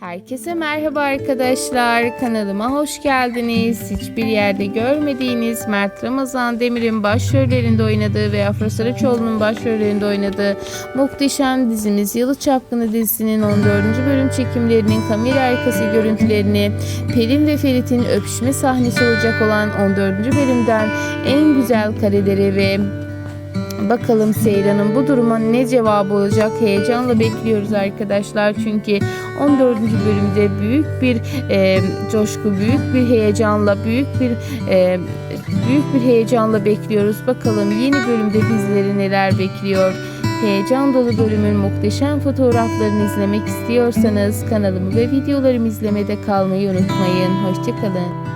Herkese merhaba arkadaşlar. Kanalıma hoş geldiniz. Hiçbir yerde görmediğiniz Mert Ramazan Demir'in başrollerinde oynadığı ve Afra Saraçoğlu'nun başrollerinde oynadığı muhteşem dizimiz Yalı Çapkını dizisinin 14. bölüm çekimlerinin kamera arkası görüntülerini Pelin ve Ferit'in öpüşme sahnesi olacak olan 14. bölümden en güzel kareleri ve Bakalım Seyran'ın bu duruma ne cevabı olacak heyecanla bekliyoruz arkadaşlar. Çünkü 14. bölümde büyük bir e, coşku, büyük bir heyecanla, büyük bir e, büyük bir heyecanla bekliyoruz. Bakalım yeni bölümde bizleri neler bekliyor. Heyecan dolu bölümün muhteşem fotoğraflarını izlemek istiyorsanız kanalımı ve videolarımı izlemede kalmayı unutmayın. Hoşçakalın.